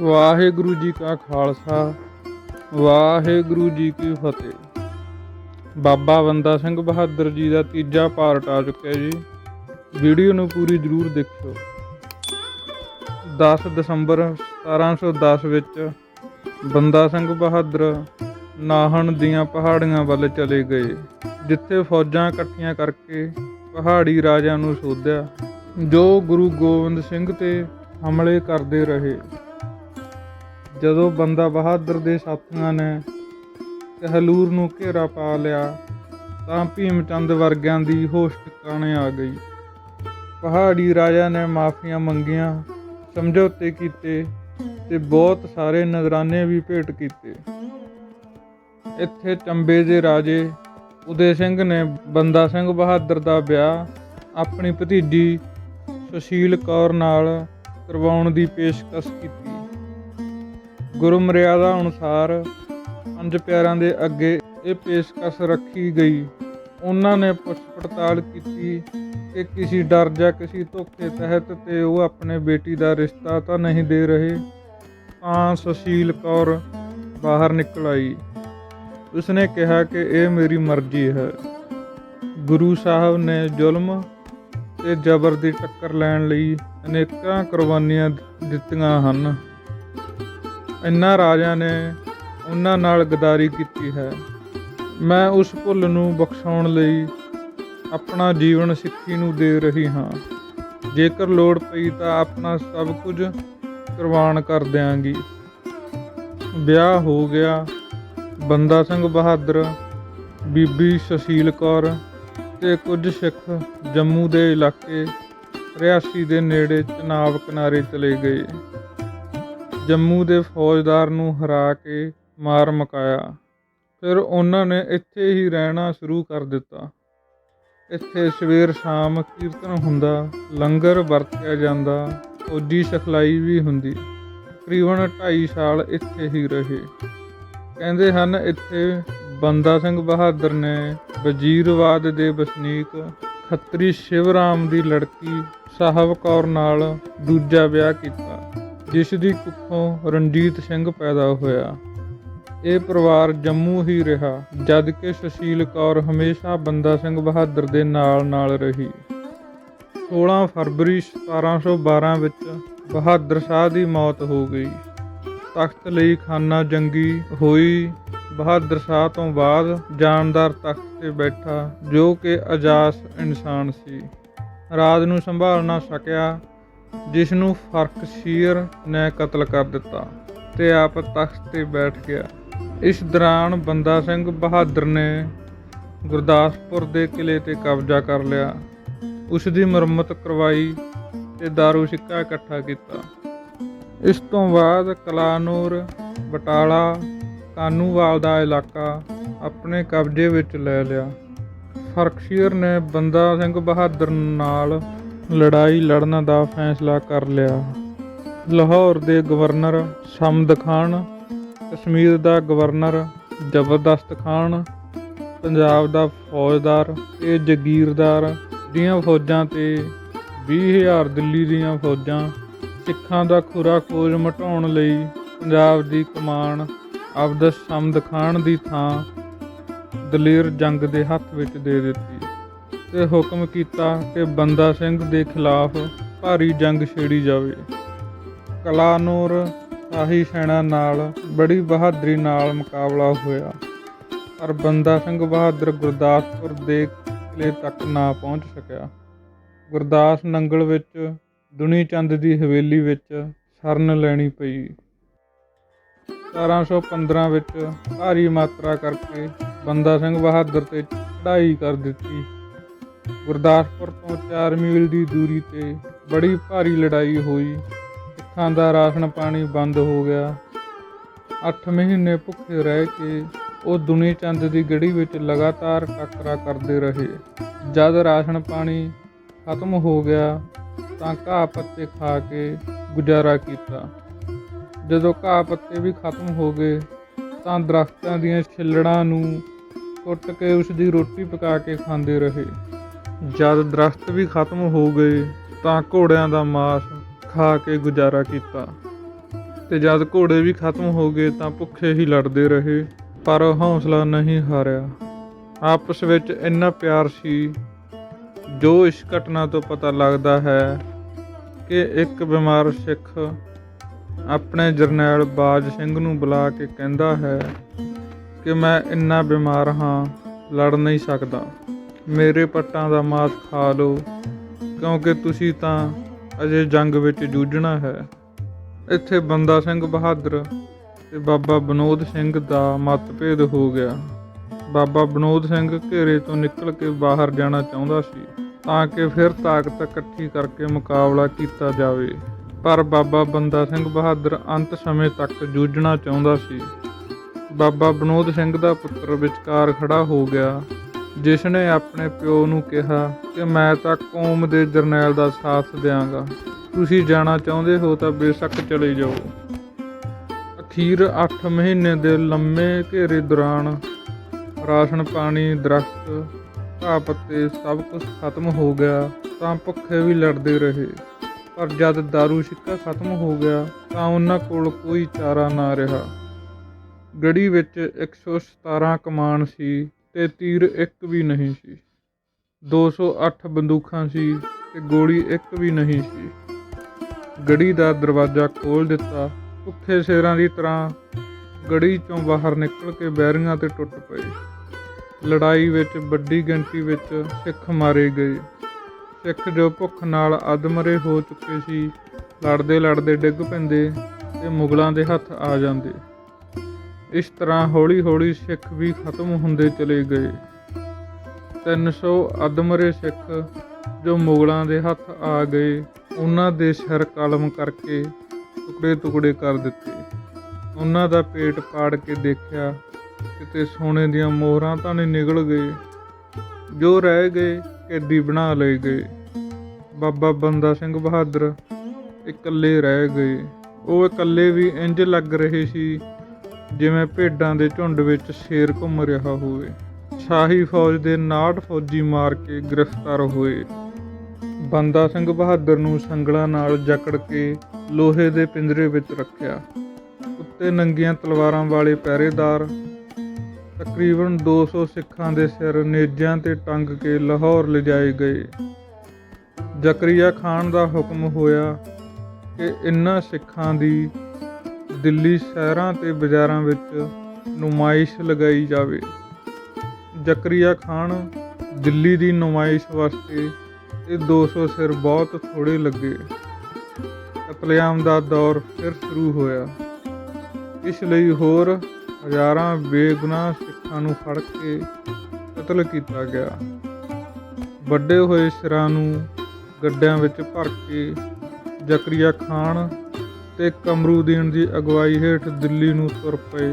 ਵਾਹਿਗੁਰੂ ਜੀ ਕਾ ਖਾਲਸਾ, ਵਾਹਿਗੁਰੂ ਜੀ ਕੀ ਫਤਿਹ। ਬਾਬਾ ਬੰਦਾ ਸਿੰਘ ਬਹਾਦਰ ਜੀ ਦਾ ਤੀਜਾ ਪਾਰਟ ਆ ਚੁੱਕਿਆ ਜੀ। ਵੀਡੀਓ ਨੂੰ ਪੂਰੀ ਜ਼ਰੂਰ ਦੇਖਿਓ। 10 ਦਸੰਬਰ 1710 ਵਿੱਚ ਬੰਦਾ ਸਿੰਘ ਬਹਾਦਰ ਨਾਹਣ ਦੀਆਂ ਪਹਾੜੀਆਂ ਵੱਲ ਚਲੇ ਗਏ, ਜਿੱਥੇ ਫੌਜਾਂ ਇਕੱਠੀਆਂ ਕਰਕੇ ਪਹਾੜੀ ਰਾਜਿਆਂ ਨੂੰ ਸੋਧਿਆ, ਜੋ ਗੁਰੂ ਗੋਬਿੰਦ ਸਿੰਘ ਤੇ ਹਮਲੇ ਕਰਦੇ ਰਹੇ। ਜਦੋਂ ਬੰਦਾ ਬਹਾਦਰ ਦੇ ਸਾਥੀਆਂ ਨੇ ਕਹਲੂਰ ਨੂੰ ਘੇਰਾ ਪਾ ਲਿਆ, ਤਾਂ ਭੀਮ ਚੰਦ ਵਰਗਿਆਂ ਦੀ ਹੋਸ਼ ਟਿਕਾਣੇ ਆ ਗਈ। ਪਹਾੜੀ ਰਾਜਾ ਨੇ ਮਾਫੀਆਂ ਮੰਗੀਆਂ, ਸਮਝੌਤੇ ਕੀਤੇ ਤੇ ਬਹੁਤ ਸਾਰੇ ਨਜ਼ਰਾਨੇ ਵੀ ਭੇਟ ਕੀਤੇ। ਇੱਥੇ ਚੰਬੇ ਦੇ ਰਾਜੇ ਉਦੇ ਸਿੰਘ ਨੇ ਬੰਦਾ ਸਿੰਘ ਬਹਾਦਰ ਦਾ ਵਿਆਹ ਆਪਣੀ ਭਤੀਜੀ ਸੁਸ਼ੀਲ ਕੌਰ ਨਾਲ ਕਰਵਾਉਣ ਦੀ ਪੇਸ਼ਕਸ਼ ਕੀਤੀ। ਗੁਰੂ ਮਰਿਆਦਾ ਅਨੁਸਾਰ ਪੰਜ ਪਿਆਰਾਂ ਦੇ ਅੱਗੇ ਇਹ ਪੇਸ਼ਕਸ਼ ਰੱਖੀ ਗਈ। ਉਹਨਾਂ ਨੇ ਪੁੱਛ ਪੜਤਾਲ ਕੀਤੀ ਕਿ ਕਿਸੇ ਡਰ ਜਾਂ ਕਿਸੇ ਧੋਖੇ ਤਹਿਤ ਤੇ ਉਹ ਆਪਣੇ ਬੇਟੀ ਦਾ ਰਿਸ਼ਤਾ ਤਾਂ ਨਹੀਂ ਦੇ ਰਹੇ, ਤਾਂ ਸੁਸ਼ੀਲ ਕੌਰ ਬਾਹਰ ਨਿਕਲ ਆਈ। ਉਸਨੇ ਕਿਹਾ ਕਿ ਇਹ ਮੇਰੀ ਮਰਜ਼ੀ ਹੈ। ਗੁਰੂ ਸਾਹਿਬ ਨੇ ਜ਼ੁਲਮ ਤੇ ਜ਼ਬਰ ਦੀ ਟੱਕਰ ਲੈਣ ਲਈ ਅਨੇਕਾਂ ਕੁਰਬਾਨੀਆਂ ਦਿੱਤੀਆਂ ਹਨ। ਇਨ੍ਹਾਂ ਰਾਜਿਆਂ ਨੇ ਉਹਨਾਂ ਨਾਲ ਗਦਾਰੀ ਕੀਤੀ ਹੈ। ਮੈਂ ਉਸ ਭੁੱਲ ਨੂੰ ਬਖਸ਼ਾਉਣ ਲਈ ਆਪਣਾ ਜੀਵਨ ਸਿੱਖੀ ਨੂੰ ਦੇ ਰਹੀ ਹਾਂ। ਜੇਕਰ ਲੋੜ ਪਈ ਤਾਂ ਆਪਣਾ ਸਭ ਕੁਝ ਕੁਰਬਾਨ ਕਰ ਦਿਆਂਗੀ। ਵਿਆਹ ਹੋ ਗਿਆ। ਬੰਦਾ ਸਿੰਘ ਬਹਾਦਰ, ਬੀਬੀ ਸੁਸ਼ੀਲ ਕੌਰ ਤੇ ਕੁਝ ਸਿੱਖ ਜੰਮੂ ਦੇ ਇਲਾਕੇ, ਰਿਆਸੀ ਦੇ ਨੇੜੇ ਚਨਾਬ ਕਿਨਾਰੇ ਚਲੇ ਗਏ। ਜੰਮੂ ਦੇ ਫੌਜਦਾਰ ਨੂੰ ਹਰਾ ਕੇ ਮਾਰ ਮਕਾਇਆ। ਫਿਰ ਉਹਨਾਂ ਨੇ ਇੱਥੇ ਹੀ ਰਹਿਣਾ ਸ਼ੁਰੂ ਕਰ ਦਿੱਤਾ। ਇੱਥੇ ਸਵੇਰ ਸ਼ਾਮ ਕੀਰਤਨ ਹੁੰਦਾ, ਲੰਗਰ ਵਰਤਿਆ ਜਾਂਦਾ, ਫੌਜੀ ਸਿਖਲਾਈ ਵੀ ਹੁੰਦੀ। ਤਕਰੀਬਨ 2.5 ਸਾਲ ਇੱਥੇ ਹੀ ਰਹੇ। ਕਹਿੰਦੇ ਹਨ, ਇੱਥੇ ਬੰਦਾ ਸਿੰਘ ਬਹਾਦਰ ਨੇ ਵਜ਼ੀਰਵਾਦ ਦੇ ਵਸਨੀਕ ਖੱਤਰੀ ਸ਼ਿਵਰਾਮ ਦੀ ਲੜਕੀ ਸਾਹਿਬ ਕੌਰ ਨਾਲ ਦੂਜਾ ਵਿਆਹ ਕੀਤਾ। ਜਿਸ ਦੀ ਕੁੱਖੋਂ ਰਣਜੀਤ ਸਿੰਘ ਪੈਦਾ ਹੋਇਆ। ਇਹ ਪਰਿਵਾਰ ਜੰਮੂ ਹੀ ਰਿਹਾ ਜਦ ਕਿ ਸੁਸ਼ੀਲ ਕੌਰ ਹਮੇਸ਼ਾ ਬੰਦਾ ਸਿੰਘ ਬਹਾਦਰ ਦੇ ਨਾਲ ਨਾਲ ਰਹੀ। 16 ਫਰਵਰੀ 1712 ਵਿੱਚ ਬਹਾਦਰ ਸ਼ਾਹ ਦੀ ਮੌਤ ਹੋ ਗਈ। ਤਖਤ ਲਈ ਖਾਨਾ ਜੰਗੀ ਹੋਈ, ਬਹਾਦਰ ਸ਼ਾਹ ਤੋਂ ਬਾਅਦ ਜਾਨਦਾਰ ਤਖਤ ਤੇ ਬੈਠਾ, ਜੋ ਕਿ ਅਜਾਸ ਇਨਸਾਨ ਸੀ। ਰਾਜ ਨੂੰ ਸੰਭਾਲ ਨਾ ਸਕਿਆ ਜਿਸ ਨੂੰ ਫਰਕਸ਼ੀਰ ਨੇ ਕਤਲ ਕਰ ਦਿੱਤਾ ਤੇ ਆਪ ਤਖਤ ਤੇ ਬੈਠ ਗਿਆ। ਇਸ ਦੌਰਾਨ ਬੰਦਾ ਸਿੰਘ ਬਹਾਦਰ ਨੇ ਗੁਰਦਾਸਪੁਰ ਦੇ ਕਿਲੇ ਤੇ ਕਬਜ਼ਾ ਕਰ ਲਿਆ। ਉਸ ਦੀ ਮੁਰੰਮਤ ਕਰਵਾਈ ਤੇ ਦਾਰੂ ਸਿੱਕਾ ਇਕੱਠਾ ਕੀਤਾ। ਇਸ ਤੋਂ ਬਾਅਦ ਕਲਾਨੂਰ, ਬਟਾਲਾ, ਕਾਨੂਵਾਲ ਦਾ ਇਲਾਕਾ ਆਪਣੇ ਕਬਜ਼ੇ ਵਿੱਚ ਲੈ ਲਿਆ। ਫਰਕਸ਼ੀਰ ਨੇ ਬੰਦਾ ਸਿੰਘ ਬਹਾਦਰ ਨਾਲ ਲੜਾਈ ਲੜਨ ਦਾ ਫੈਸਲਾ ਕਰ ਲਿਆ। ਲਾਹੌਰ ਦੇ ਗਵਰਨਰ ਸਮਦ ਖਾਨ, ਕਸ਼ਮੀਰ ਦਾ ਗਵਰਨਰ ਜ਼ਬਰਦਸਤ ਖਾਨ, ਪੰਜਾਬ ਦਾ ਫੌਜਦਾਰ ਤੇ ਜਗੀਰਦਾਰ ਦੀਆਂ ਫੌਜਾਂ ਤੇ 20000 ਦਿੱਲੀ ਦੀਆਂ ਫੌਜਾਂ ਸਿੱਖਾਂ ਦਾ ਖੁਰਾ ਖੋਜ ਮਟਾਉਣ ਲਈ ਪੰਜਾਬ ਦੀ ਕਮਾਨ ਅਬਦਸ ਸਮਦ ਖਾਨ ਦੀ ਥਾਂ ਦਲੇਰ ਜੰਗ ਦੇ ਹੱਥ ਵਿੱਚ ਦੇ ਦਿੱਤੀ। ਤੇ ਹੁਕਮ ਕੀਤਾ ਕਿ ਬੰਦਾ ਸਿੰਘ ਦੇ ਖਿਲਾਫ ਭਾਰੀ ਜੰਗ ਛੇੜੀ ਜਾਵੇ। ਕਲਾਨੂਰ ਸ਼ਾਹੀ ਸੈਨਾ ਨਾਲ ਬੜੀ ਬਹਾਦਰੀ ਨਾਲ ਮੁਕਾਬਲਾ ਹੋਇਆ। ਪਰ ਬੰਦਾ ਸਿੰਘ ਬਹਾਦਰ ਗੁਰਦਾਸਪੁਰ ਦੇ ਕਿਲੇ ਤੱਕ ਨਾ ਪਹੁੰਚ ਸਕਿਆ। ਗੁਰਦਾਸ ਨੰਗਲ ਵਿੱਚ ਦੁਨੀ ਚੰਦ ਦੀ ਹਵੇਲੀ ਵਿੱਚ ਸ਼ਰਨ ਲੈਣੀ ਪਈ। 1715 ਵਿੱਚ ਭਾਰੀ ਮਾਤਰਾ ਕਰਕੇ ਬੰਦਾ ਸਿੰਘ ਬਹਾਦਰ ਤੇ ਚੜ੍ਹਾਈ ਕਰ ਦਿੱਤੀ। ਗੁਰਦਾਸਪੁਰ ਤੋਂ 4 ਮੀਲ ਦੀ ਦੂਰੀ ਤੇ ਬੜੀ ਭਾਰੀ ਲੜਾਈ ਹੋਈ। ਸਿੱਖਾਂ ਦਾ ਰਾਸ਼ਨ ਪਾਣੀ ਬੰਦ ਹੋ ਗਿਆ। 8 ਮਹੀਨੇ ਭੁੱਖੇ ਰਹਿ ਕੇ ਉਹ ਦੁਨੀ ਚੰਦ ਦੀ ਗੜੀ ਵਿੱਚ ਲਗਾਤਾਰ ਟੱਕਰਾ ਕਰਦੇ ਰਹੇ। ਜਦ ਰਾਸ਼ਨ ਪਾਣੀ ਖਤਮ ਹੋ ਗਿਆ ਤਾਂ ਘਾਹ ਪੱਤੇ ਖਾ ਕੇ ਗੁਜ਼ਾਰਾ ਕੀਤਾ। ਜਦੋਂ ਘਾਹ ਪੱਤੇ ਵੀ ਖਤਮ ਹੋ ਗਏ ਤਾਂ ਦਰਖਤਾਂ ਦੀਆਂ ਛਿੱਲੜਾਂ ਨੂੰ ਕੁੱਟ ਕੇ ਉਸ ਦੀ ਰੋਟੀ ਪਕਾ ਕੇ ਖਾਂਦੇ ਰਹੇ। ਜਦ ਦਰਖਤ ਵੀ ਖਤਮ ਹੋ ਗਏ ਤਾਂ ਘੋੜਿਆਂ ਦਾ ਮਾਸ ਖਾ ਕੇ ਗੁਜ਼ਾਰਾ ਕੀਤਾ। ਤੇ ਜਦ ਘੋੜੇ ਵੀ ਖਤਮ ਹੋ ਗਏ ਤਾਂ ਭੁੱਖੇ ਹੀ ਲੜਦੇ ਰਹੇ, ਪਰ ਹੌਸਲਾ ਨਹੀਂ ਹਾਰਿਆ। ਆਪਸ ਵਿੱਚ ਇੰਨਾ ਪਿਆਰ ਸੀ, ਜੋ ਇਸ ਘਟਨਾ ਤੋਂ ਪਤਾ ਲੱਗਦਾ ਹੈ ਕਿ ਇੱਕ ਬਿਮਾਰ ਸਿੱਖ ਆਪਣੇ ਜਰਨੈਲ ਬਾਜ ਸਿੰਘ ਨੂੰ ਬੁਲਾ ਕੇ ਕਹਿੰਦਾ ਹੈ ਕਿ ਮੈਂ ਇੰਨਾ ਬਿਮਾਰ ਹਾਂ, ਲੜ ਨਹੀਂ ਸਕਦਾ। ਮੇਰੇ ਪੱਟਾਂ ਦਾ ਮਾਸ ਖਾ ਲਓ, ਕਿਉਂਕਿ ਤੁਸੀਂ ਤਾਂ ਅਜੇ ਜੰਗ ਵਿੱਚ ਜੂਝਣਾ ਹੈ। ਇੱਥੇ ਬੰਦਾ ਸਿੰਘ ਬਹਾਦਰ ਤੇ ਬਾਬਾ ਬਨੋਦ ਸਿੰਘ ਦਾ ਮਤਭੇਦ ਹੋ ਗਿਆ। ਬਾਬਾ ਬਨੋਦ ਸਿੰਘ ਘੇਰੇ ਤੋਂ ਨਿਕਲ ਕੇ ਬਾਹਰ ਜਾਣਾ ਚਾਹੁੰਦਾ ਸੀ, ਤਾਂ ਕਿ ਫਿਰ ਤਾਕਤ ਇਕੱਠੀ ਕਰਕੇ ਮੁਕਾਬਲਾ ਕੀਤਾ ਜਾਵੇ। ਪਰ ਬਾਬਾ ਬੰਦਾ ਸਿੰਘ ਬਹਾਦਰ ਅੰਤ ਸਮੇਂ ਤੱਕ ਜੂਝਣਾ ਚਾਹੁੰਦਾ ਸੀ। ਬਾਬਾ ਬਨੋਦ ਸਿੰਘ ਦਾ ਪੁੱਤਰ ਵਿਚਕਾਰ ਖੜਾ ਹੋ ਗਿਆ। ਜਿਸ ਨੇ ਆਪਣੇ ਪਿਓ ਨੂੰ ਕਿਹਾ ਕਿ ਮੈਂ ਤਾਂ ਕੌਮ ਦੇ ਜਰਨੈਲ ਦਾ ਸਾਥ ਦਿਆਂਗਾ, ਤੁਸੀਂ ਜਾਣਾ ਚਾਹੁੰਦੇ ਹੋ ਤਾਂ ਬੇਸ਼ੱਕ ਚਲੇ ਜਾਓ। ਅਖੀਰ 8 ਮਹੀਨੇ ਦੇ ਲੰਮੇ ਘੇਰੇ ਦੌਰਾਨ ਰਾਸ਼ਨ, ਪਾਣੀ, ਦਰਖਤ, ਘਾਹ ਪੱਤੇ ਸਭ ਕੁਝ ਖਤਮ ਹੋ ਗਿਆ ਤਾਂ ਭੁੱਖੇ ਵੀ ਲੜਦੇ ਰਹੇ। ਪਰ ਜਦ दारू ਸਿੱਕਾ ਖਤਮ ਹੋ ਗਿਆ ਤਾਂ ਉਹਨਾਂ ਕੋਲ ਕੋਈ ਚਾਰਾ ਨਾ ਰਿਹਾ। ਗੜੀ ਵਿੱਚ 117 ਕਮਾਨ ਸੀ। ਤੇ ਤੀਰ ਇੱਕ ਵੀ ਨਹੀਂ ਸੀ। 208 ਬੰਦੂਕਾਂ ਸੀ ਤੇ ਗੋਲੀ ਇੱਕ ਵੀ ਨਹੀਂ ਸੀ। ਗੜੀ ਦਾ ਦਰਵਾਜ਼ਾ ਖੋਲ ਦਿੱਤਾ। ਭੁੱਖੇ ਸ਼ੇਰਾਂ ਦੀ ਤਰ੍ਹਾਂ ਗੜੀ ਚੋਂ ਬਾਹਰ ਨਿਕਲ ਕੇ ਬੈਰੀਆਂ ਤੇ ਟੁੱਟ ਪਏ। ਲੜਾਈ ਵਿੱਚ ਵੱਡੀ ਗਿਣਤੀ ਵਿੱਚ ਸਿੱਖ ਮਾਰੇ ਗਏ। ਸਿੱਖ ਜੋ ਭੁੱਖ ਨਾਲ ਅਧਮਰੇ ਹੋ ਚੁੱਕੇ ਸੀ, ਲੜਦੇ ਲੜਦੇ ਡਿੱਗ ਪੈਂਦੇ ਤੇ ਮੁਗਲਾਂ ਦੇ ਹੱਥ ਆ ਜਾਂਦੇ। ਇਸ ਤਰ੍ਹਾਂ ਹੌਲੀ-ਹੌਲੀ ਸਿੱਖ ਵੀ ਖਤਮ ਹੁੰਦੇ ਚਲੇ ਗਏ। 300 ਅਦਮਰੇ ਸਿੱਖ ਜੋ ਮੁਗਲਾਂ ਦੇ ਹੱਥ ਆ ਗਏ, ਉਹਨਾਂ ਦੇ ਸਿਰ ਕਲਮ ਕਰਕੇ ਟੁਕੜੇ-ਟੁਕੜੇ ਕਰ ਦਿੱਤੇ। ਉਹਨਾਂ ਦਾ ਪੇਟ ਪਾੜ ਕੇ ਦੇਖਿਆ, ਕਿਤੇ ਸੋਨੇ ਦੀਆਂ ਮੋਹਰਾਂ ਤਾਂ ਨਹੀਂ ਨਿਕਲ ਗਏ। ਜੋ ਰਹਿ ਗਏ ਕੈਦੀ ਬਣਾ ਲਏ ਗਏ। ਬਾਬਾ ਬੰਦਾ ਸਿੰਘ ਬਹਾਦਰ ਇਕੱਲੇ ਰਹਿ ਗਏ। ਉਹ ਇਕੱਲੇ ਵੀ ਇੰਜ ਲੱਗ ਰਹੇ ਸੀ ਜਿਵੇਂ ਭੇਡਾਂ ਦੇ ਝੁੰਡ ਵਿੱਚ ਸ਼ੇਰ ਘੁੰਮ ਰਿਹਾ ਹੋਵੇ। ਸ਼ਾਹੀ ਫੌਜ ਦੇ 69 ਫੌਜੀ ਮਾਰ ਕੇ ਗ੍ਰਿਫਤਾਰ ਹੋਏ। ਬੰਦਾ ਸਿੰਘ ਬਹਾਦਰ ਨੂੰ ਸੰਗਲਾਂ ਨਾਲ ਜਕੜ ਕੇ ਲੋਹੇ ਦੇ ਪਿੰਜਰੇ ਵਿੱਚ ਰੱਖਿਆ। ਉੱਤੇ ਨੰਗੀਆਂ ਤਲਵਾਰਾਂ ਵਾਲੇ ਪਹਿਰੇਦਾਰ, ਤਕਰੀਬਨ 200 ਸਿੱਖਾਂ ਦੇ ਸਿਰ ਨੇਜਾਂ ਤੇ ਟੰਗ ਕੇ ਲਾਹੌਰ ਲਿਜਾਏ ਗਏ। ਜ਼ਕਰੀਆ ਖਾਨ ਦਾ ਹੁਕਮ ਹੋਇਆ ਕਿ ਇਨ੍ਹਾਂ ਸਿੱਖਾਂ ਦੀ ਦਿੱਲੀ ਸ਼ਹਿਰਾਂ ਤੇ ਬਾਜ਼ਾਰਾਂ ਵਿੱਚ ਨੁਮਾਇਸ਼ ਲਗਾਈ ਜਾਵੇ। ਜ਼ਕਰੀਆ ਖਾਨ ਦਿੱਲੀ ਦੀ ਨੁਮਾਇਸ਼ ਵਾਸਤੇ ਇਹ 200 ਸਿਰ ਬਹੁਤ ਥੋੜੇ ਲੱਗੇ। ਕਤਲੇਆਮ ਦਾ ਦੌਰ ਫਿਰ ਸ਼ੁਰੂ ਹੋਇਆ। ਇਸ ਲਈ ਹੋਰ ਹਜ਼ਾਰਾਂ ਬੇਗੁਨਾਹ ਸਿੱਖਾਂ ਨੂੰ ਫੜ ਕੇ ਕਤਲ ਕੀਤਾ ਗਿਆ। ਵੱਡੇ ਹੋਏ ਸਿਰਾਂ ਨੂੰ ਗੱਡਿਆਂ ਵਿੱਚ ਭਰ ਕੇ ਜ਼ਕਰੀਆ ਖਾਨ ਤੇ ਕਮਰੂਦੀਨ ਦੀ ਅਗਵਾਈ ਹੇਠ ਦਿੱਲੀ ਨੂੰ ਤੁਰ ਪਏ।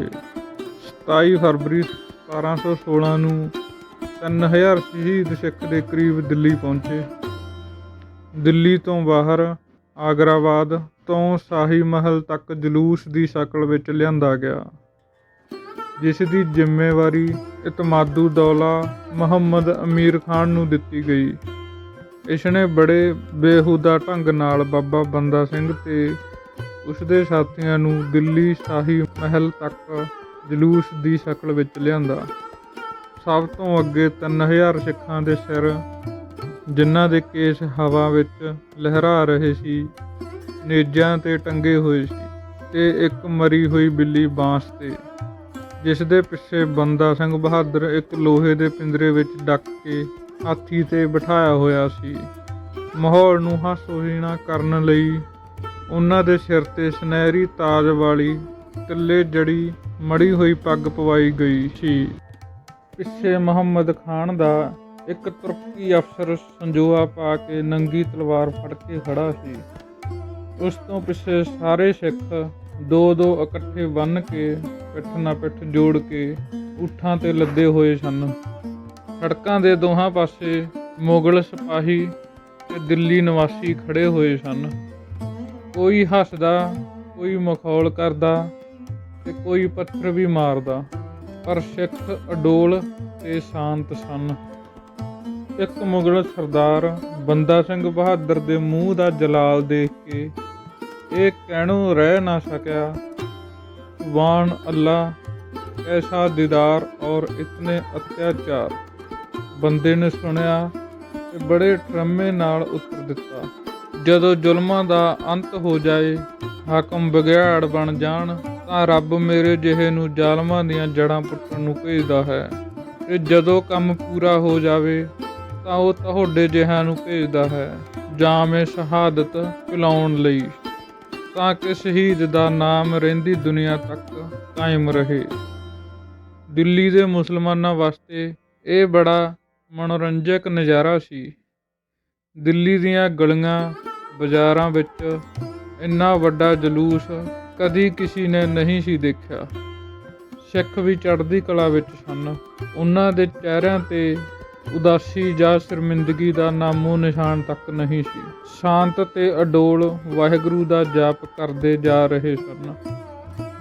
27 ਫਰਵਰੀ 1716 ਨੂੰ 3000 ਸ਼ਹੀਦ ਸਿੱਖ ਦੇ ਕਰੀਬ ਦਿੱਲੀ ਪਹੁੰਚੇ। ਦਿੱਲੀ ਤੋਂ ਬਾਹਰ ਆਗਰਾਬਾਦ ਤੋਂ ਸ਼ਾਹੀ ਮਹਿਲ ਤੱਕ ਜਲੂਸ ਦੀ ਸ਼ਕਲ ਵਿੱਚ ਲਿਆਂਦਾ ਗਿਆ। ਜਿਸ ਦੀ ਜ਼ਿੰਮੇਵਾਰੀ ਇਤਮਾਦੂ ਦੌਲਾ ਮੁਹੰਮਦ ਅਮੀਰ ਖਾਨ ਨੂੰ ਦਿੱਤੀ ਗਈ। ਇਸ ਨੇ ਬੜੇ ਬੇਹੂਦਾ ਢੰਗ ਨਾਲ ਬਾਬਾ ਬੰਦਾ ਸਿੰਘ ਤੇ ਉਸ ਦੇ ਸਾਥੀਆਂ ਨੂੰ ਦਿੱਲੀ ਸ਼ਾਹੀ ਮਹਿਲ ਤੱਕ ਜਲੂਸ ਦੀ ਸ਼ਕਲ ਵਿੱਚ ਲਿਆਂਦਾ। ਸਭ ਤੋਂ ਅੱਗੇ 3000 ਸਿੱਖਾਂ ਦੇ ਸਿਰ, ਜਿਨ੍ਹਾਂ ਦੇ ਕੇਸ ਹਵਾ ਵਿੱਚ ਲਹਿਰਾ ਰਹੇ ਸੀ, ਨੇਜਾਂ ਤੇ ਟੰਗੇ ਹੋਏ ਸੀ ਤੇ ਇੱਕ ਮਰੀ ਹੋਈ ਬਿੱਲੀ ਬਾਂਸ ਤੇ, ਜਿਸ ਦੇ ਪਿੱਛੇ ਬੰਦਾ ਸਿੰਘ ਬਹਾਦਰ ਇੱਕ ਲੋਹੇ ਦੇ ਪਿੰਜਰੇ ਵਿੱਚ ਡੱਕ ਕੇ ਹਾਥੀ ਤੇ ਬਿਠਾਇਆ ਹੋਇਆ ਸੀ। ਮਾਹੌਲ ਨੂੰ ਹਾਸੋਹੀਣਾ ਕਰਨ ਲਈ ਉਹਨਾਂ ਦੇ ਸਿਰ ਤੇ ਸੁਨਹਿਰੀ ਤਾਜ ਵਾਲੀ ਤਿੱਲੇ ਜੜੀ ਮੜੀ ਹੋਈ ਪੱਗ ਪਵਾਈ ਗਈ ਸੀ। ਪਿੱਛੇ ਮੁਹੰਮਦ ਖਾਨ ਦਾ ਇੱਕ ਤੁਰਕੀ ਅਫਸਰ ਸੰਜੋਆ ਪਾ ਕੇ ਨੰਗੀ ਤਲਵਾਰ ਫੜ ਕੇ ਖੜਾ ਸੀ। ਉਸ ਤੋਂ ਪਿੱਛੇ ਸਾਰੇ ਸਿੱਖ ਦੋ ਦੋ ਇਕੱਠੇ ਬੰਨ ਕੇ ਪਿੱਠ ਨਾਲ ਪਿੱਠ ਜੋੜ ਕੇ ਊਠਾਂ ਤੇ ਲੱਦੇ ਹੋਏ ਸਨ। ਸੜਕਾਂ ਦੇ ਦੋਹਾਂ ਪਾਸੇ ਮੁਗਲ ਸਿਪਾਹੀ ਤੇ ਦਿੱਲੀ ਨਿਵਾਸੀ ਖੜੇ ਹੋਏ ਸਨ। ਕੋਈ ਹੱਸਦਾ, ਕੋਈ ਮਖੌਲ ਕਰਦਾ ਤੇ ਕੋਈ ਪੱਥਰ ਵੀ ਮਾਰਦਾ। ਪਰ ਸਿੱਖ ਅਡੋਲ ਤੇ ਸ਼ਾਂਤ ਸਨ। ਇੱਕ ਮੁਗਲ ਸਰਦਾਰ ਬੰਦਾ ਸਿੰਘ ਬਹਾਦਰ ਦੇ ਮੂੰਹ ਦਾ ਜਲਾਲ ਦੇਖ ਕੇ ਇਹ ਕਹਿਣੋਂ ਰਹਿ ਨਾ ਸਕਿਆ ਸੁਬਾਨ ਅੱਲਾ, ਐਸਾ ਦੀਦਾਰ ਔਰ ਇਤਨੇ ਅਤਿਆਚਾਰ। ਬੰਦੇ ਨੇ ਸੁਣਿਆ ਤੇ ਬੜੇ ਟਰਮੇ ਨਾਲ ਉੱਤਰ ਦਿੱਤਾ। ਜਦੋਂ ਜ਼ੁਲਮਾਂ ਦਾ ਅੰਤ ਹੋ ਜਾਏ, ਹਾਕਮ ਬਗਿਆੜ ਬਣ ਜਾਣ, ਤਾਂ ਰੱਬ ਮੇਰੇ ਜਿਹੇ ਨੂੰ ਜ਼ਾਲਮਾਂ ਦੀਆਂ ਜੜਾਂ ਪੁੱਟਣ ਨੂੰ ਭੇਜਦਾ ਹੈ। ਤੇ ਜਦੋਂ ਕੰਮ ਪੂਰਾ ਹੋ ਜਾਵੇ, ਤਾਂ ਉਹ ਤੁਹਾਡੇ ਜਿਹਾਂ ਨੂੰ ਭੇਜਦਾ ਹੈ, ਜਾਮੇ ਸ਼ਹਾਦਤ ਪਿਲਾਉਣ ਲਈ। ਤਾਂ ਕਿ ਸ਼ਹੀਦ ਦਾ ਨਾਮ ਰਹਿੰਦੀ ਦੁਨੀਆ ਤੱਕ ਕਾਇਮ ਰਹੇ। ਦਿੱਲੀ ਦੇ ਮੁਸਲਮਾਨਾਂ ਵਾਸਤੇ ਇਹ ਬੜਾ ਮਨੋਰੰਜਕ ਨਜ਼ਾਰਾ ਸੀ। ਦਿੱਲੀ ਦੀਆਂ ਗਲੀਆਂ ਬਾਜ਼ਾਰਾਂ ਵਿੱਚ ਇੰਨਾ ਵੱਡਾ ਜਲੂਸ ਕਦੀ ਕਿਸੇ ਨੇ ਨਹੀਂ ਸੀ ਦੇਖਿਆ। ਸਿੱਖ ਵੀ ਚੜ੍ਹਦੀ ਕਲਾ ਵਿੱਚ ਸਨ। ਉਹਨਾਂ ਦੇ ਚਿਹਰਿਆਂ ਤੇ ਉਦਾਸੀ ਜਾਂ ਸ਼ਰਮਿੰਦਗੀ ਦਾ ਨਾਮੋ ਨਿਸ਼ਾਨ ਤੱਕ ਨਹੀਂ ਸੀ। ਸ਼ਾਂਤ ਤੇ ਅਡੋਲ ਵਾਹਿਗੁਰੂ ਦਾ ਜਾਪ ਕਰਦੇ ਜਾ ਰਹੇ ਸਨ।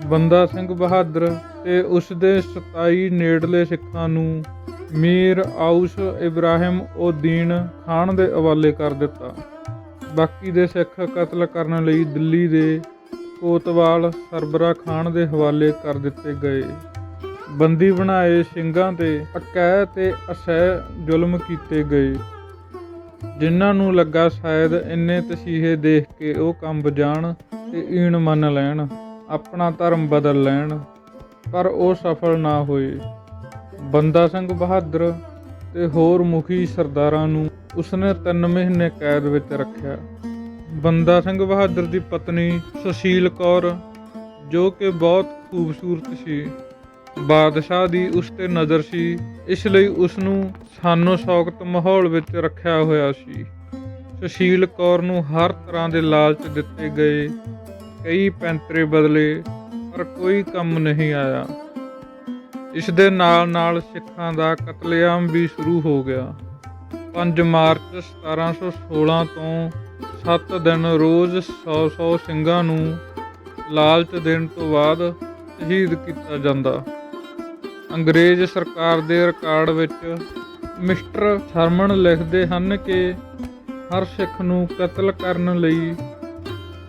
ਬੰਦਾ ਸਿੰਘ ਬਹਾਦਰ ਤੇ ਉਸ ਦੇ 27 ਨੇੜਲੇ ਸਿੱਖਾਂ ਨੂੰ ਮੀਰ ਆਉਸ ਇਬਰਾਹਿਮ ਉਦੀਨ ਖਾਨ ਦੇ ਹਵਾਲੇ ਕਰ ਦਿੱਤਾ। ਬਾਕੀ ਦੇ ਸਿੱਖ ਕਤਲ ਕਰਨ ਲਈ ਦਿੱਲੀ ਦੇ ਕੋਤਵਾਲ ਸਰਬਰਾ ਖਾਨ ਦੇ ਹਵਾਲੇ ਕਰ ਦਿੱਤੇ ਗਏ। ਬੰਦੀ ਬਣਾਏ ਸਿੰਘਾਂ ਤੇ ਅਕੈ ਤੇ ਅਸਹਿ ਜ਼ੁਲਮ ਕੀਤੇ ਗਏ। ਜਿਨ੍ਹਾਂ ਨੂੰ ਲੱਗਾ ਸ਼ਾਇਦ ਇੰਨੇ ਤਸੀਹੇ ਦੇਖ ਕੇ ਉਹ ਕੰਬ ਜਾਣ ਤੇ ਈਣ ਮੰਨ ਲੈਣ, ਆਪਣਾ ਧਰਮ ਬਦਲ ਲੈਣ, ਪਰ ਉਹ ਸਫਲ ਨਾ ਹੋਏ। ਬੰਦਾ ਸਿੰਘ ਬਹਾਦਰ ਤੇ ਹੋਰ ਮੁਖੀ ਸਰਦਾਰਾਂ ਨੂੰ ਉਸਨੇ 3 ਮਹੀਨੇ ਕੈਦ ਵਿੱਚ ਰੱਖਿਆ। ਬੰਦਾ ਸਿੰਘ ਬਹਾਦਰ ਦੀ ਪਤਨੀ ਸੁਸ਼ੀਲ ਕੌਰ, ਜੋ ਕਿ ਬਹੁਤ ਖੂਬਸੂਰਤ ਸੀ, ਬਾਦਸ਼ਾਹ ਦੀ ਉਸ ਤੇ ਨਜ਼ਰ ਸੀ, ਇਸ ਲਈ ਉਸ ਨੂੰ ਸਾਨੋ ਸ਼ੌਕਤ ਮਾਹੌਲ ਵਿੱਚ ਰੱਖਿਆ ਹੋਇਆ ਸੀ। ਸੁਸ਼ੀਲ ਕੌਰ ਨੂੰ ਹਰ ਤਰ੍ਹਾਂ ਦੇ ਲਾਲਚ ਦਿੱਤੇ ਗਏ, ਕਈ ਪੈਂਤਰੇ ਬਦਲੇ, ਪਰ ਕੋਈ ਕੰਮ ਨਹੀਂ ਆਇਆ। ਇਸ ਦੇ ਨਾਲ ਨਾਲ ਸਿੱਖਾਂ ਦਾ ਕਤਲੇਆਮ ਵੀ ਸ਼ੁਰੂ ਹੋ ਗਿਆ। 5 ਮਾਰਚ 1716 ਤੋਂ 7 ਦਿਨ ਰੋਜ਼ 100-100 ਸਿੰਘਾਂ ਨੂੰ ਲਾਲਚ ਦੇਣ ਤੋਂ ਬਾਅਦ ਸ਼ਹੀਦ ਕੀਤਾ ਜਾਂਦਾ। ਅੰਗਰੇਜ਼ ਸਰਕਾਰ ਦੇ ਰਿਕਾਰਡ ਵਿੱਚ ਮਿਸਟਰ ਥਰਮਨ ਲਿਖਦੇ ਹਨ ਕਿ ਹਰ ਸਿੱਖ ਨੂੰ ਕਤਲ ਕਰਨ ਲਈ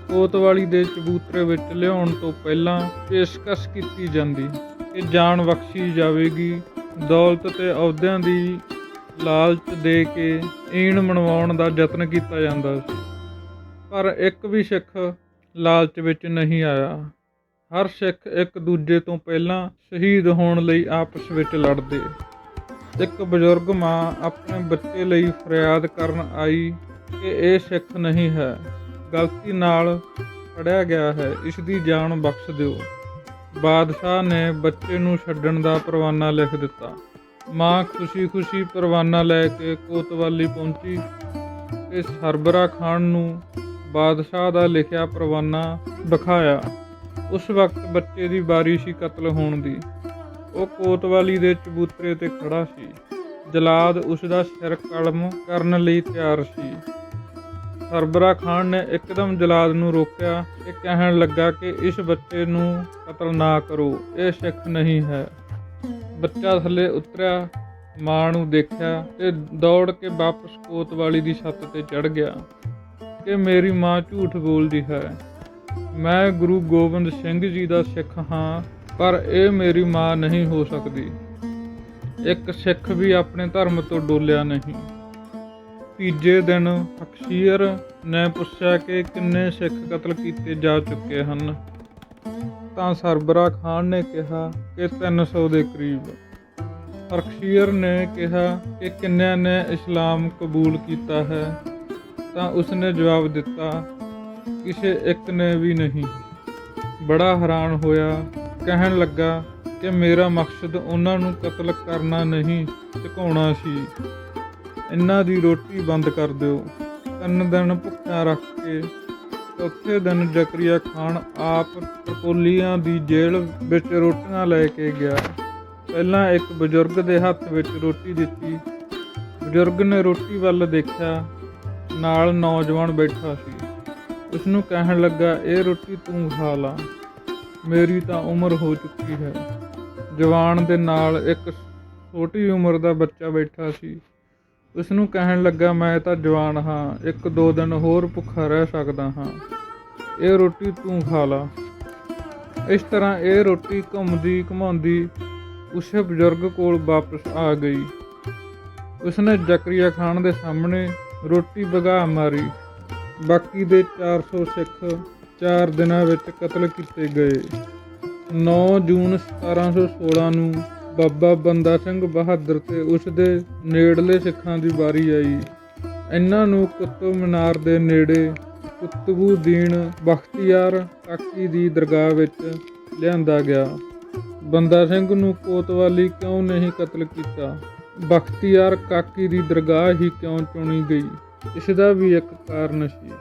ਕੋਤਵਾਲੀ ਦੇ ਚਬੂਤਰੇ ਵਿੱਚ ਲਿਆਉਣ ਤੋਂ ਪਹਿਲਾਂ ਪੇਸ਼ਕਸ਼ ਕੀਤੀ ਜਾਂਦੀ। ਕਿ ਜਾਨ ਬਖਸ਼ੀ ਜਾਵੇਗੀ। ਦੌਲਤ ਤੇ ਅਹੁਦਿਆਂ ਦੀ ਲਾਲਚ ਦੇ ਕੇ ਈਣ ਮਨਵਾਉਣ ਦਾ ਯਤਨ ਕੀਤਾ ਜਾਂਦਾ ਸੀ। ਪਰ ਇੱਕ ਵੀ ਸਿੱਖ ਲਾਲਚ ਵਿੱਚ ਨਹੀਂ ਆਇਆ। ਹਰ ਸਿੱਖ ਇੱਕ ਦੂਜੇ ਤੋਂ ਪਹਿਲਾਂ ਸ਼ਹੀਦ ਹੋਣ ਲਈ ਆਪਸ ਵਿੱਚ ਲੜਦੇ। ਇੱਕ ਬਜ਼ੁਰਗ ਮਾਂ ਆਪਣੇ ਬੱਚੇ ਲਈ ਫਰਿਆਦ ਕਰਨ ਆਈ ਕਿ ਇਹ ਸਿੱਖ ਨਹੀਂ ਹੈ। ਗਲਤੀ ਨਾਲ ਫੜਿਆ ਗਿਆ ਹੈ। ਇਸ ਦੀ ਜਾਨ ਬਖਸ਼ ਦਿਓ। ਬਾਦਸ਼ਾਹ ਨੇ ਬੱਚੇ ਨੂੰ ਛੱਡਣ ਦਾ ਪਰਵਾਨਾ ਲਿਖ ਦਿੱਤਾ। ਮਾਂ ਖੁਸ਼ੀ-ਖੁਸ਼ੀ ਪਰਵਾਨਾ ਲੈ ਕੇ ਕੋਤਵਾਲੀ ਪਹੁੰਚੀ ਤੇ ਸਰਬਰਾ ਖਾਨ ਨੂੰ ਬਾਦਸ਼ਾਹ ਦਾ ਲਿਖਿਆ ਪਰਵਾਨਾ ਦਿਖਾਇਆ ਉਸ ਵਕਤ ਬੱਚੇ ਦੀ ਵਾਰੀ ਸੀ ਕਤਲ ਹੋਣ ਦੀ। ਉਹ ਕੋਤਵਾਲੀ ਦੇ ਚਬੂਤਰੇ ਤੇ ਖੜਾ ਸੀ। ਜਲਾਦ ਉਸ ਦਾ ਸਿਰ ਕਲਮ ਕਰਨ ਲਈ ਤਿਆਰ ਸੀ। ਸਰਬਰਾ ਖਾਨ ਨੇ ਇੱਕਦਮ ਜਲਾਦ ਨੂੰ ਰੋਕਿਆ ਤੇ ਕਹਿਣ ਲੱਗਾ ਕਿ ਇਸ ਬੱਚੇ ਨੂੰ ਕਤਲ ਨਾ ਕਰੋ, ਇਹ ਸਿੱਖ ਨਹੀਂ ਹੈ। ਬੱਚਾ ਥੱਲੇ ਉਤਰਿਆ, ਮਾਂ ਨੂੰ ਦੇਖਿਆ ਤੇ ਦੌੜ ਕੇ ਵਾਪਸ ਕੋਤਵਾਲੀ ਦੀ ਛੱਤ ਤੇ ਚੜ ਗਿਆ ਕਿ ਮੇਰੀ ਮਾਂ ਝੂਠ ਬੋਲਦੀ ਹੈ। ਮੈਂ ਗੁਰੂ ਗੋਬਿੰਦ ਸਿੰਘ ਜੀ ਦਾ ਸਿੱਖ ਹਾਂ, ਪਰ ਇਹ ਮੇਰੀ ਮਾਂ ਨਹੀਂ ਹੋ ਸਕਦੀ। ਇੱਕ ਸਿੱਖ ਵੀ ਆਪਣੇ ਧਰਮ ਤੋਂ ਡੋਲਿਆ ਨਹੀਂ। ਤੀਜੇ ਦਿਨ ਅਕਸ਼ੀਰ ਨੇ ਪੁੱਛਿਆ ਕਿ ਕਿੰਨੇ ਸਿੱਖ ਕਤਲ ਕੀਤੇ ਜਾ ਚੁੱਕੇ ਹਨ। ਤਾਂ ਸਰਬਰਾ ਖਾਨ ਨੇ ਕਿਹਾ ਕਿ 300 ਦੇ ਕਰੀਬ। ਅਕਸ਼ੀਰ ਨੇ ਕਿਹਾ ਕਿ ਕਿੰਨਿਆਂ ਨੇ ਇਸਲਾਮ ਕਬੂਲ ਕੀਤਾ ਹੈ। ਤਾਂ ਉਸਨੇ ਜਵਾਬ ਦਿੱਤਾ, ਕਿਸੇ ਇੱਕ ਨੇ ਵੀ ਨਹੀਂ। ਬੜਾ ਹੈਰਾਨ ਹੋਇਆ, ਕਹਿਣ ਲੱਗਾ ਕਿ ਮੇਰਾ ਮਕਸਦ ਉਹਨਾਂ ਨੂੰ ਕਤਲ ਕਰਨਾ ਨਹੀਂ, ਝੁਕਾਉਣਾ ਸੀ। ਇਹਨਾਂ ਦੀ ਰੋਟੀ ਬੰਦ ਕਰ ਦਿਓ। ਤਿੰਨ ਦਿਨ ਭੁੱਖਿਆ ਰੱਖ ਕੇ, ਚੌਥੇ ਦਿਨ ਜ਼ਕਰੀਆ ਖਾਨ ਆਪ ਟਰਪੋਲੀਆਂ ਦੀ ਜੇਲ੍ਹ ਵਿੱਚ ਰੋਟੀਆਂ ਲੈ ਕੇ ਗਿਆ। ਪਹਿਲਾਂ ਇੱਕ ਬਜ਼ੁਰਗ ਦੇ ਹੱਥ ਵਿੱਚ ਰੋਟੀ ਦਿੱਤੀ। ਬਜ਼ੁਰਗ ਨੇ ਰੋਟੀ ਵੱਲ ਦੇਖਿਆ, ਨਾਲ ਨੌਜਵਾਨ ਬੈਠਾ ਸੀ। ਉਸ ਨੂੰ ਕਹਿਣ ਲੱਗਾ, ਇਹ ਰੋਟੀ ਤੂੰ ਖਾ ਲਾ। ਮੇਰੀ ਤਾਂ ਉਮਰ ਹੋ ਚੁੱਕੀ ਹੈ। ਜਵਾਨ ਦੇ ਨਾਲ ਇੱਕ ਛੋਟੀ ਉਮਰ ਦਾ ਬੱਚਾ ਬੈਠਾ ਸੀ। ਉਸ ਨੂੰ ਕਹਿਣ ਲੱਗਾ, ਮੈਂ ਤਾਂ ਜਵਾਨ ਹਾਂ, ਇੱਕ ਦੋ ਦਿਨ ਹੋਰ ਭੁੱਖਾ ਰਹਿ ਸਕਦਾ ਹਾਂ। ਇਹ ਰੋਟੀ ਤੂੰ ਖਾ ਲਾ। ਇਸ ਤਰ੍ਹਾਂ ਇਹ ਰੋਟੀ ਘੁੰਮਦੀ ਘਮਾਉਂਦੀ ਉਸੇ ਬਜ਼ੁਰਗ ਕੋਲ ਵਾਪਸ ਆ ਗਈ। ਉਸਨੇ ਜ਼ਕਰੀਆ ਖਾਨ ਦੇ ਸਾਹਮਣੇ ਰੋਟੀ ਵਗਾ ਮਾਰੀ। ਬਾਕੀ ਦੇ 400 ਸਿੱਖ 4 ਦਿਨਾਂ ਵਿੱਚ ਕਤਲ ਕੀਤੇ ਗਏ। 9 ਜੂਨ 1716 ਨੂੰ ਬਾਬਾ ਬੰਦਾ ਸਿੰਘ ਬਹਾਦਰ ਤੇ ਉਸ ਦੇ ਨੇੜਲੇ ਸਿੱਖਾਂ ਦੀ ਵਾਰੀ ਆਈ। ਇਹਨਾਂ ਨੂੰ ਕੁਤਬ ਮੀਨਾਰ ਦੇ ਨੇੜੇ ਕੁਤਬੂਦੀਨ ਬਖਤੀਆਰ ਕਾਕੀ ਦੀ ਦਰਗਾਹ ਵਿੱਚ ਲਿਆਂਦਾ ਗਿਆ। ਬੰਦਾ ਸਿੰਘ ਨੂੰ ਕੋਤਵਾਲੀ ਕਿਉਂ ਨਹੀਂ ਕਤਲ ਕੀਤਾ? ਬਖਤਿਆਰ ਕਾਕੀ ਦੀ ਦਰਗਾਹ ਹੀ ਕਿਉਂ ਚੁਣੀ ਗਈ? ਇਸ ਦਾ ਵੀ ਇੱਕ ਕਾਰਨ ਸੀ।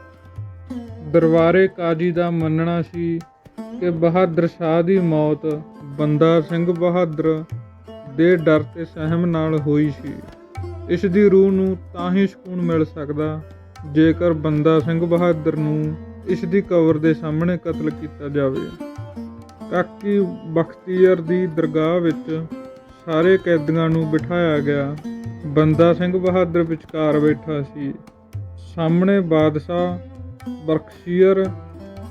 ਦਰਬਾਰੇ ਕਾਜੀ ਦਾ ਮੰਨਣਾ ਸੀ ਕਿ ਬਹਾਦਰ ਸ਼ਾਹ ਦੀ ਮੌਤ ਬੰਦਾ ਸਿੰਘ ਬਹਾਦਰ ਦੇ ਡਰ ਤੇ ਸਹਿਮ ਨਾਲ ਹੋਈ ਸੀ। ਇਸ ਦੀ ਰੂਹ ਨੂੰ ਤਾਂ ਹੀ ਸਕੂਨ ਮਿਲ ਸਕਦਾ, ਜੇਕਰ ਬੰਦਾ ਸਿੰਘ ਬਹਾਦਰ ਨੂੰ ਇਸ ਦੀ ਕਬਰ ਦੇ ਸਾਹਮਣੇ ਕਤਲ ਕੀਤਾ ਜਾਵੇ। ਕਾਕੀ ਬਖਤੀਅਰ ਦੀ ਦਰਗਾਹ ਵਿੱਚ ਸਾਰੇ ਕੈਦੀਆਂ ਨੂੰ ਬਿਠਾਇਆ ਗਿਆ। ਬੰਦਾ ਸਿੰਘ ਬਹਾਦਰ ਵਿਚਕਾਰ ਬੈਠਾ ਸੀ। ਸਾਹਮਣੇ ਬਾਦਸ਼ਾਹ ਬਰਖਸ਼ੀਰ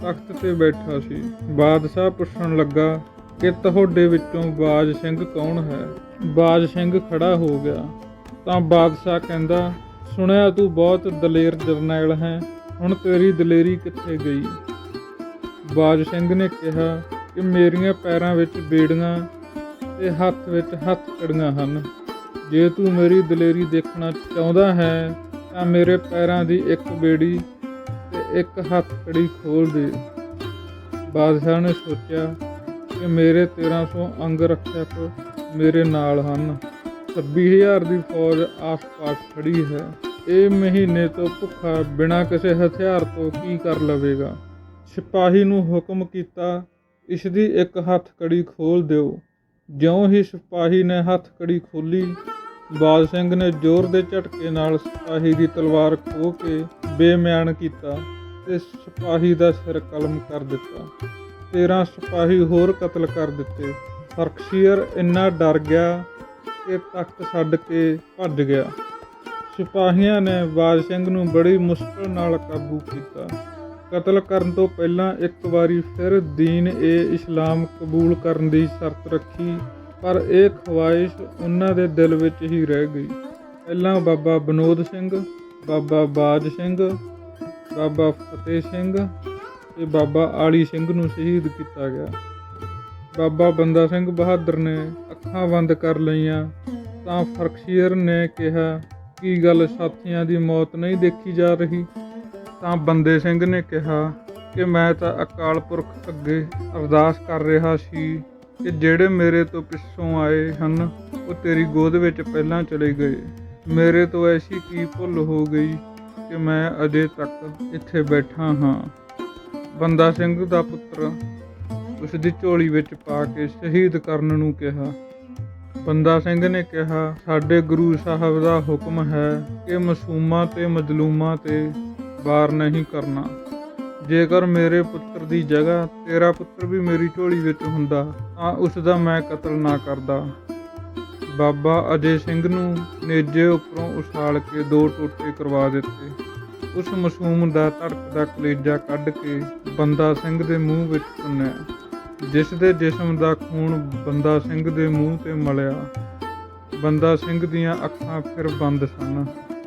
ਤਖਤ ਤੇ ਬੈਠਾ ਸੀ। ਬਾਦਸ਼ਾਹ ਪੁੱਛਣ ਲੱਗਾ ਕਿ ਤੁਹਾਡੇ ਵਿੱਚੋਂ ਬਾਜ ਸਿੰਘ ਕੌਣ ਹੈ? ਬਾਜ ਸਿੰਘ ਖੜਾ ਹੋ ਗਿਆ। ਤਾਂ ਬਾਦਸ਼ਾਹ ਕਹਿੰਦਾ, ਸੁਣਿਆ ਤੂੰ ਬਹੁਤ ਦਲੇਰ ਜਰਨੈਲ ਹੈ, ਹੁਣ ਤੇਰੀ ਦਲੇਰੀ ਕਿੱਥੇ ਗਈ? ਬਾਜ ਸਿੰਘ ਨੇ ਕਿਹਾ ਕਿ ਮੇਰੀਆਂ ਪੈਰਾਂ ਵਿੱਚ ਬੇੜੀਆਂ ਤੇ ਹੱਥ ਵਿੱਚ ਹੱਥ ਕੜੀਆਂ ਹਨ। ਜੇ ਤੂੰ ਮੇਰੀ ਦਲੇਰੀ ਦੇਖਣਾ ਚਾਹੁੰਦਾ ਹੈ, ਤਾਂ ਮੇਰੇ ਪੈਰਾਂ ਦੀ ਇੱਕ ਬੇੜੀ ਤੇ ਇੱਕ ਹੱਥ ਕੜੀ ਖੋਲ ਦੇ। ਬਾਦਸ਼ਾਹ ਨੇ ਸੋਚਿਆ ਕਿ ਮੇਰੇ 1300 ਅੰਗ ਰੱਖਿਅਕ ਮੇਰੇ ਨਾਲ ਹਨ। 26000 ਦੀ ਫੌਜ ਆਸ-ਪਾਸ ਖੜੀ ਹੈ। ਇਹ ਮਹੀਨੇ ਤੋਂ ਭੁੱਖਾ ਬਿਨਾਂ ਕਿਸੇ ਹਥਿਆਰ ਤੋਂ ਕੀ ਕਰ ਲਵੇਗਾ? ਸਿਪਾਹੀ ਨੂੰ ਹੁਕਮ ਕੀਤਾ ਇਸ ਦੀ ਇੱਕ ਹੱਥ ਕੜੀ ਖੋਲ ਦਿਓ। ਜਿਉਂ ਹੀ ਸਿਪਾਹੀ ਨੇ ਹੱਥ ਕੜੀ ਖੋਲੀ ਬਾਜ ਸਿੰਘ ਨੇ ਜ਼ੋਰ ਦੇ ਝਟਕੇ ਨਾਲ ਸਿਪਾਹੀ ਦੀ ਤਲਵਾਰ ਖੋਹ ਕੇ ਬੇਮਿਆਨ ਕੀਤਾ ਤੇ ਸਿਪਾਹੀ ਦਾ ਸਿਰ ਕਲਮ ਕਰ ਦਿੱਤਾ। 13 ਸਿਪਾਹੀ ਹੋਰ ਕਤਲ ਕਰ ਦਿੱਤੇ। ਫਰਕਸ਼ੀਰ ਇੰਨਾ ਡਰ ਗਿਆ ਕਿ ਤਖਤ ਛੱਡ ਕੇ ਭੱਜ ਗਿਆ। ਸਿਪਾਹੀਆਂ ਨੇ ਬਾਜ ਸਿੰਘ ਨੂੰ ਬੜੀ ਮੁਸ਼ਕਲ ਨਾਲ ਕਾਬੂ ਕੀਤਾ। ਕਤਲ ਕਰਨ ਤੋਂ ਪਹਿਲਾਂ ਇੱਕ ਵਾਰੀ ਫਿਰ ਦੀਨ ਏ ਇਸਲਾਮ ਕਬੂਲ ਕਰਨ ਦੀ ਸ਼ਰਤ ਰੱਖੀ, ਪਰ ਇਹ ਖਵਾਇਸ਼ ਉਹਨਾਂ ਦੇ ਦਿਲ ਵਿੱਚ ਹੀ ਰਹਿ ਗਈ। ਪਹਿਲਾਂ ਬਾਬਾ ਬਨੋਦ ਸਿੰਘ, ਬਾਬਾ ਬਾਜ ਸਿੰਘ, ਬਾਬਾ ਫਤਿਹ ਸਿੰਘ ਤੇ ਬਾਬਾ ਆਲੀ ਸਿੰਘ ਨੂੰ ਸ਼ਹੀਦ ਕੀਤਾ ਗਿਆ। ਬਾਬਾ ਬੰਦਾ ਸਿੰਘ ਬਹਾਦਰ ਨੇ ਅੱਖਾਂ ਬੰਦ ਕਰ ਲਈਆਂ, ਤਾਂ ਫਰਕਸ਼ੀਅਰ ਨੇ ਕਿਹਾ, ਕੀ ਗੱਲ ਸਾਥੀਆਂ ਦੀ ਮੌਤ ਨਹੀਂ ਦੇਖੀ ਜਾ ਰਹੀ? ਤਾਂ ਬੰਦੇ ਸਿੰਘ ਨੇ ਕਿਹਾ ਕਿ ਮੈਂ ਤਾਂ ਅਕਾਲ ਪੁਰਖ ਅੱਗੇ ਅਰਦਾਸ ਕਰ ਰਿਹਾ ਸੀ ਕਿ ਜਿਹੜੇ ਮੇਰੇ ਤੋਂ ਪਿੱਛੋਂ ਆਏ ਹਨ, ਉਹ ਤੇਰੀ ਗੋਦ ਵਿੱਚ ਪਹਿਲਾਂ ਚਲੇ ਗਏ। ਮੇਰੇ ਤੋਂ ਐਸੀ ਕੀ ਭੁੱਲ ਹੋ ਗਈ ਕਿ ਮੈਂ ਅਜੇ ਤੱਕ ਇੱਥੇ ਬੈਠਾ ਹਾਂ? ਬੰਦਾ ਸਿੰਘ ਦਾ ਪੁੱਤਰ ਉਸ ਦੀ ਝੋਲੀ ਵਿੱਚ ਪਾ ਕੇ ਸ਼ਹੀਦ ਕਰਨ ਨੂੰ ਕਿਹਾ। ਬੰਦਾ ਸਿੰਘ ਨੇ ਕਿਹਾ, ਸਾਡੇ ਗੁਰੂ ਸਾਹਿਬ ਦਾ ਹੁਕਮ ਹੈ ਕਿ ਮਸੂਮਾਂ ਤੇ ਮਜ਼ਲੂਮਾਂ ਤੇ ਵਾਰ ਨਹੀਂ ਕਰਨਾ। ਜੇਕਰ ਮੇਰੇ ਪੁੱਤਰ ਦੀ ਜਗ੍ਹਾ ਤੇਰਾ ਪੁੱਤਰ ਵੀ ਮੇਰੀ ਝੋਲੀ ਵਿੱਚ ਹੁੰਦਾ, ਤਾਂ ਉਸ ਦਾ ਮੈਂ ਕਤਲ ਨਾ ਕਰਦਾ। ਬਾਬਾ ਅਜੇ ਸਿੰਘ ਨੂੰ ਨੇਜੇ ਉੱਪਰੋਂ ਉਛਾਲ ਕੇ ਦੋ ਟੋਟੇ ਕਰਵਾ ਦਿੱਤੇ। ਉਸ ਮਾਸੂਮ ਦਾ ਧੜਕਦਾ ਕਲੇਜਾ ਕੱਢ ਕੇ ਬੰਦਾ ਸਿੰਘ ਦੇ ਮੂੰਹ ਵਿੱਚ ਪੁੰਨਿਆ ਜਿਸ ਦੇ ਜਿਸਮ ਦਾ ਖੂਨ ਬੰਦਾ ਸਿੰਘ ਦੇ ਮੂੰਹ ਤੇ ਮਲਿਆ। ਬੰਦਾ ਸਿੰਘ ਦੀਆਂ ਅੱਖਾਂ ਫਿਰ ਬੰਦ ਸਨ।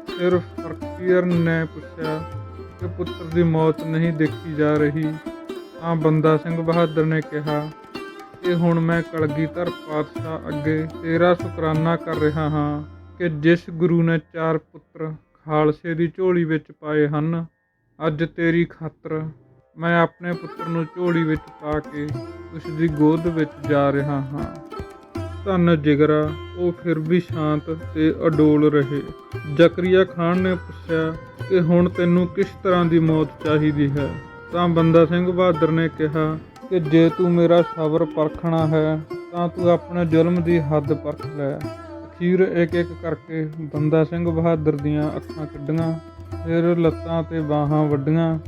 ਫਿਰ ਫਰਕੀਰ ਨੇ ਪੁੱਛਿਆ ਕਿ ਪੁੱਤਰ ਦੀ ਮੌਤ ਨਹੀਂ ਦੇਖੀ ਜਾ ਰਹੀ, ਤਾਂ ਬੰਦਾ ਸਿੰਘ ਬਹਾਦਰ ਨੇ ਕਿਹਾ ਕਿ ਹੁਣ ਮੈਂ ਕਲਗੀਧਰ ਪਾਤਸ਼ਾਹ ਅੱਗੇ ਤੇਰਾ ਸ਼ੁਕਰਾਨਾ ਕਰ ਰਿਹਾ ਹਾਂ ਕਿ ਜਿਸ ਗੁਰੂ ਨੇ ਚਾਰ ਪੁੱਤਰ ਖਾਲਸੇ ਦੀ ਝੋਲੀ ਵਿੱਚ ਪਾਏ ਹਨ। ਅੱਜ ਤੇਰੀ ਖਾਤਰ ਮੈਂ ਆਪਣੇ ਪੁੱਤਰ ਨੂੰ ਝੋਲੀ ਵਿੱਚ ਪਾ ਕੇ ਉਸ ਦੀ ਗੋਦ ਵਿੱਚ ਜਾ ਰਿਹਾ ਹਾਂ। ਧੰਨ ਜਿਗਰਾ, ਉਹ ਫਿਰ ਵੀ ਸ਼ਾਂਤ ਤੇ ਅਡੋਲ ਰਹੇ। ਜ਼ਕਰੀਆ ਖਾਨ ਨੇ ਪੁੱਛਿਆ ਕਿ ਹੁਣ ਤੈਨੂੰ ਕਿਸ ਤਰ੍ਹਾਂ ਦੀ ਮੌਤ ਚਾਹੀਦੀ ਹੈ? ਤਾਂ ਬੰਦਾ ਸਿੰਘ ਬਹਾਦਰ ਨੇ ਕਿਹਾ ਕਿ ਜੇ ਤੂੰ ਮੇਰਾ ਸਬਰ ਪਰਖਣਾ ਹੈ, ਤਾਂ ਤੂੰ ਆਪਣੇ ਜ਼ੁਲਮ ਦੀ ਹੱਦ ਪਰਖ ਲੈ। ਅਖੀਰ ਇੱਕ ਇੱਕ ਕਰਕੇ ਬੰਦਾ ਸਿੰਘ ਬਹਾਦਰ ਦੀਆਂ ਅੱਖਾਂ ਕੱਢੀਆਂ, ਫਿਰ ਲੱਤਾਂ ਤੇ ਬਾਹਾਂ ਵੱਡੀਆਂ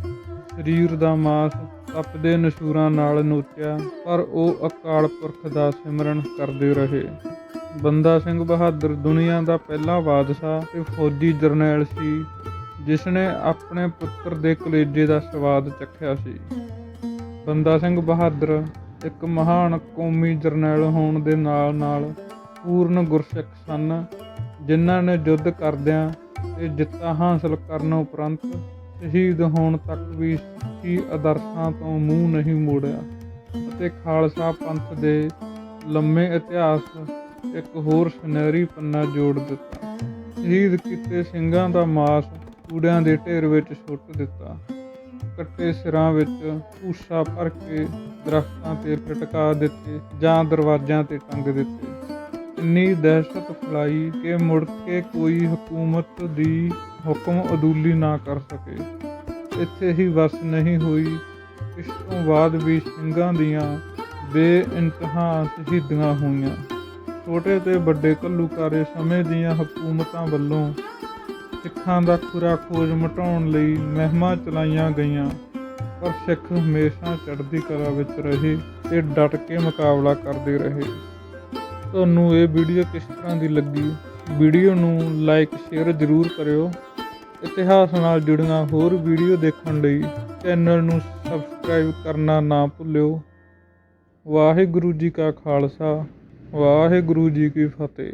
ਸਰੀਰ ਦਾ ਮਾਸ ਤਪਦੇ ਨਸ਼ੂਰਾਂ ਨਾਲ ਨੋਚਿਆ, ਪਰ ਉਹ ਅਕਾਲ ਪੁਰਖ ਦਾ ਸਿਮਰਨ ਕਰਦੇ ਰਹੇ। ਬੰਦਾ ਸਿੰਘ ਬਹਾਦਰ ਦੁਨੀਆ ਦਾ ਪਹਿਲਾ ਬਾਦਸ਼ਾਹ ਤੇ ਫੌਜੀ ਜਰਨੈਲ ਸੀ ਜਿਸ ਨੇ ਆਪਣੇ ਪੁੱਤਰ ਦੇ ਕਲੇਜੇ ਦਾ ਸਵਾਦ ਚੱਖਿਆ ਸੀ। ਬੰਦਾ ਸਿੰਘ ਬਹਾਦਰ ਇੱਕ ਮਹਾਨ ਕੌਮੀ ਜਰਨੈਲ ਹੋਣ ਦੇ ਨਾਲ-ਨਾਲ ਪੂਰਨ ਗੁਰਸਿੱਖ ਸਨ, ਜਿਨ੍ਹਾਂ ਨੇ ਯੁੱਧ ਕਰਦਿਆਂ ਤੇ ਜਿੱਤਾਂ ਹਾਸਲ ਕਰਨ ਉਪਰੰਤ ਸ਼ਹੀਦ ਹੋਣ ਤੱਕ ਵੀ ਸਿੱਖੀ ਆਦਰਸ਼ਾਂ ਤੋਂ ਮੂੰਹ ਨਹੀਂ ਮੋੜਿਆ ਅਤੇ ਖਾਲਸਾ ਪੰਥ ਦੇ ਲੰਮੇ ਇਤਿਹਾਸ ਇੱਕ ਹੋਰ ਸੁਨਹਿਰੀ ਪੰਨਾ ਜੋੜ ਦਿੱਤਾ। ਸ਼ਹੀਦ ਕੀਤੇ ਸਿੰਘਾਂ ਦਾ ਮਾਸ ਕੂੜਿਆਂ ਦੇ ਢੇਰ ਵਿੱਚ ਸੁੱਟ ਦਿੱਤਾ। ਕੱਟੇ ਸਿਰਾਂ ਵਿੱਚ ਭੂਸਾ ਭਰ ਕੇ ਦਰਖਤਾਂ ਤੇ ਲਟਕਾ ਦਿੱਤੇ ਜਾਂ ਦਰਵਾਜ਼ਿਆਂ ਤੇ ਟੰਗ ਦਿੱਤੇ। ਇੰਨੀ ਦਹਿਸ਼ਤ ਫੈਲਾਈ ਕਿ ਮੁੜ ਕੇ ਕੋਈ ਹਕੂਮਤ ਦੀ ਹੁਕਮ ਅਦੂਲੀ ਨਾ ਕਰ ਸਕੇ। ਇੱਥੇ ਹੀ ਵਸ ਨਹੀਂ ਹੋਈ। ਇਸ ਤੋਂ ਬਾਅਦ ਵੀ ਸਿੰਘਾਂ ਦੀਆਂ ਬੇਇੰਤਹਾ ਸ਼ਹੀਦੀਆਂ ਹੋਈਆਂ। ਛੋਟੇ ਤੇ ਵੱਡੇ ਘੱਲੂਕਾਰੇ ਸਮੇਂ ਦੀਆਂ ਹਕੂਮਤਾਂ ਵੱਲੋਂ ਸਿੱਖਾਂ ਦਾ ਖੁਰਾ ਖੋਜ ਮਟਾਉਣ ਲਈ ਮਹਿਮਾ ਚਲਾਈਆਂ ਗਈਆਂ। ਪਰ ਸਿੱਖ ਹਮੇਸ਼ਾ ਚੜ੍ਹਦੀ ਕਲਾ ਵਿੱਚ ਰਹੇ ਤੇ ਡਟ ਕੇ ਮੁਕਾਬਲਾ ਕਰਦੇ ਰਹੇ। ਤੁਹਾਨੂੰ ਇਹ ਵੀਡੀਓ ਕਿਸ ਤਰ੍ਹਾਂ ਦੀ ਲੱਗੀ? ਵੀਡੀਓ ਨੂੰ ਲਾਈਕ ਸ਼ੇਅਰ ਜ਼ਰੂਰ ਕਰਿਓ। ਇਤਿਹਾਸ ਨਾਲ ਜੁੜੀਆਂ ਹੋਰ ਵੀਡੀਓ ਦੇਖਣ ਲਈ ਚੈਨਲ ਨੂੰ ਸਬਸਕ੍ਰਾਈਬ ਕਰਨਾ ਨਾ ਭੁੱਲਿਓ। ਵਾਹਿਗੁਰੂ ਜੀ ਕਾ ਖਾਲਸਾ, ਵਾਹਿਗੁਰੂ ਜੀ ਕੀ ਫਤਿਹ।